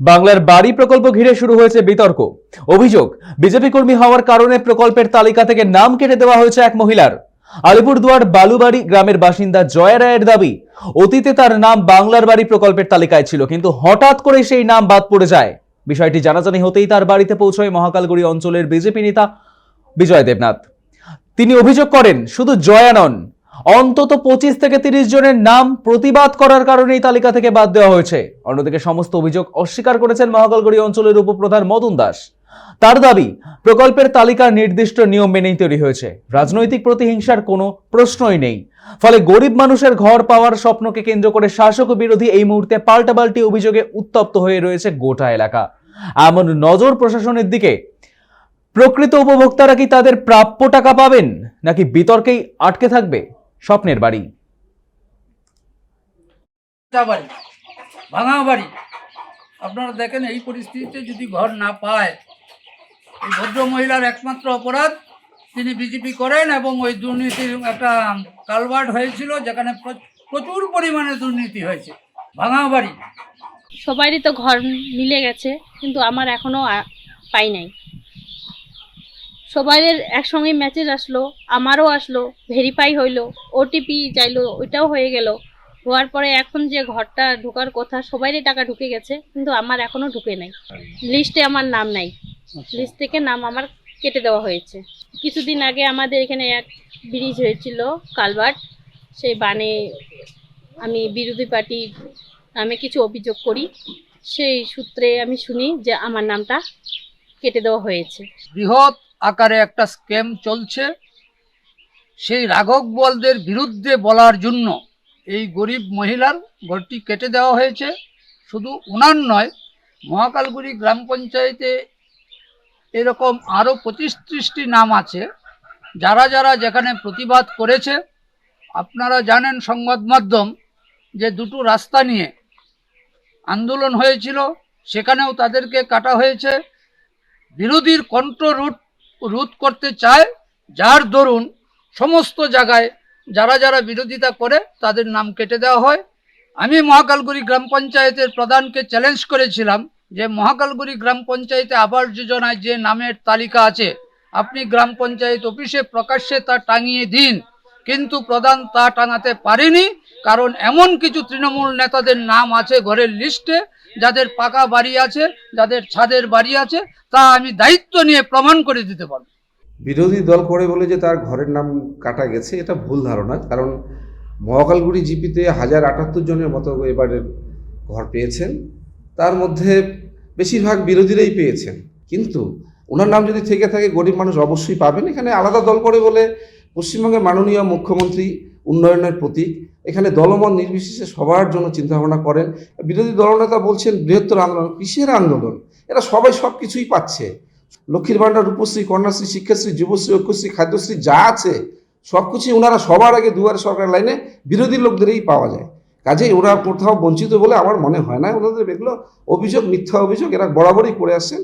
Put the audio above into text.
বাংলার বাড়ি প্রকল্প ঘিরে শুরু হয়েছে বিতর্ক। অভিযোগ, বিজেপি কর্মী হওয়ার কারণে প্রকল্পের তালিকা থেকে নাম কেটে দেওয়া হয়েছে এক মহিলার। আলিপুরদুয়ার বালুবাড়ি গ্রামের বাসিন্দা জয়া রায়ের দাবি, অতীতে তার নাম বাংলার বাড়ি প্রকল্পের তালিকায় ছিল, কিন্তু হঠাৎ করে সেই নাম বাদ পড়ে যায়। বিষয়টি জানাজানি হতেই তার বাড়িতে পৌঁছয় মহাকালগুড়ি অঞ্চলের বিজেপি নেতা বিজয় দেবনাথ। তিনি অভিযোগ করেন, শুধু জয়া নন অন্তত পঁচিশ থেকে তিরিশ জনের নাম প্রতিবাদ করার কারণে এই তালিকা থেকে বাদ দেওয়া হয়েছে। অন্যদিকে সমস্ত অভিযোগ অস্বীকার করেছেন মহাকালগুড়ি অঞ্চলের উপপ্রধান মদন দাস। তার দাবি, প্রকল্পের তালিকা নির্দিষ্ট নিয়ম মেনেই তৈরি হয়েছে। রাজনৈতিক প্রতিহিংসার কোনো প্রশ্নই নেই। ফলে গরিব মানুষের ঘর পাওয়ার স্বপ্নকে কেন্দ্র করে শাসক বিরোধী এই মুহূর্তে পাল্টাপাল্টি অভিযোগে উত্তপ্ত হয়ে রয়েছে গোটা এলাকা। এমন নজর প্রশাসনের দিকে। প্রকৃত উপভোক্তারা কি তাদের প্রাপ্য টাকা পাবেন? নাকি বিতর্কেই আটকে থাকবে? স্বপ্নের বাড়ি। বাড়ি ভাঙা বাড়ি। আপনারা দেখেন এই পরিস্থিতিতে যদি ঘর না পায় এই ভদ্র মহিলার একমাত্র অপরাধ তিনি বিজেপি করেন এবং ওই দুর্নীতির একটা কালভার্ট হয়েছিল যেখানে প্রচুর পরিমাণে দুর্নীতি হয়েছে। ভাঙা বাড়ি। সবারই তো ঘর মিলে গেছে কিন্তু আমার এখনও আ- পাই নাই। সবাইয়ের একসঙ্গে মেসেজ আসলো আমারও আসলো ভেরিফাই হইল ওটিপি চাইলো ওইটাও হয়ে গেল। হওয়ার পরে এখন যে ঘরটা ঢোকার কথা সবারই টাকা ঢুকে গেছে কিন্তু আমার এখনও ঢুকে নাই। লিস্টে আমার নাম নাই। লিস্ট থেকে নাম আমার কেটে দেওয়া হয়েছে। কিছুদিন আগে আমাদের এখানে এক ব্রিজ হয়েছিল কালভার্ট সেই বানে আমি বিরোধী পার্টি নামে কিছু অভিযোগ করি। সেই সূত্রে আমি শুনি যে আমার নামটা কেটে দেওয়া হয়েছে। বৃহৎ আকারে একটা স্ক্যাম চলছে। সেই রাঘব বলদের বিরুদ্ধে বলার জন্য এই গরিব মহিলার ঘরটি কেটে দেওয়া হয়েছে। শুধু উনার নয়, মহাকালগুড়ি গ্রাম পঞ্চায়েতে এরকম আরও পঁচিশ ত্রিশটি নাম আছে। যারা যারা যেখানে প্রতিবাদ করেছে, আপনারা জানেন সংবাদ মাধ্যম যে দুটো রাস্তা নিয়ে আন্দোলন হয়েছিল, সেখানেও তাদেরকে কাটা হয়েছে। বিরোধীর কণ্ঠ রোধ রোধ করতে চায়, যার দরুন সমস্ত জায়গায় যারা যারা বিরোধিতা করে তাদের নাম কেটে দেওয়া হয়। আমি মহাকালগুড়ি গ্রাম পঞ্চায়েতের প্রধানকে চ্যালেঞ্জ করেছিলাম যে মহাকালগুড়ি গ্রাম পঞ্চায়েতে আবাস যোজনায় যে নামের তালিকা আছে, আপনি গ্রাম পঞ্চায়েত অফিসে প্রকাশ্যে তা টাঙিয়ে দিন। কিন্তু প্রধান তা টাঙাতে পারেনি, কারণ এমন কিছু তৃণমূল নেতাদের নাম আছে ঘরের লিস্টে যাদের পাকা বাড়ি আছে, যাদের ছাদের বাড়ি আছে, তা আমি দায়িত্ব নিয়ে প্রমাণ করে দিতে পারব। বিরোধী দল করে বলে যে তার ঘরের নাম কাটা গেছে, এটা ভুল ধারণা। কারণ মহাকালগুড়ি জিপিতে হাজার আটাত্তর জনের মতো এবারে ঘর পেয়েছেন। তার মধ্যে বেশিরভাগ বিরোধীরাই পেয়েছেন। কিন্তু ওনার নাম যদি থেকে থাকে, গরিব মানুষ অবশ্যই পাবেন। এখানে আলাদা দল করে বলে পশ্চিমবঙ্গের মাননীয় মুখ্যমন্ত্রী উন্নয়নের প্রতীক। এখানে দলমত নির্বিশেষে সবার জন্য চিন্তাভাবনা করেন। বিরোধী দলনেতা বলছেন, বৃহত্তর আন্দোলন কিসের আন্দোলন? এরা সবাই সব কিছুই পাচ্ছে। লক্ষ্মীর ভাণ্ডার রূপশ্রী কন্যাশ্রী, শিক্ষাশ্রী, যুবশ্রী, ঐক্যশ্রী, খাদ্যশ্রী যা আছে সব কিছুই ওনারা সবার আগে দুয়ারে সরকার লাইনে বিরোধী লোকদেরই পাওয়া যায়। কাজেই ওরা কোথাও বঞ্চিত বলে আমার মনে হয় না। ওনাদের এগুলো অভিযোগ, মিথ্যা অভিযোগ, এরা বরাবরই করে আসছেন।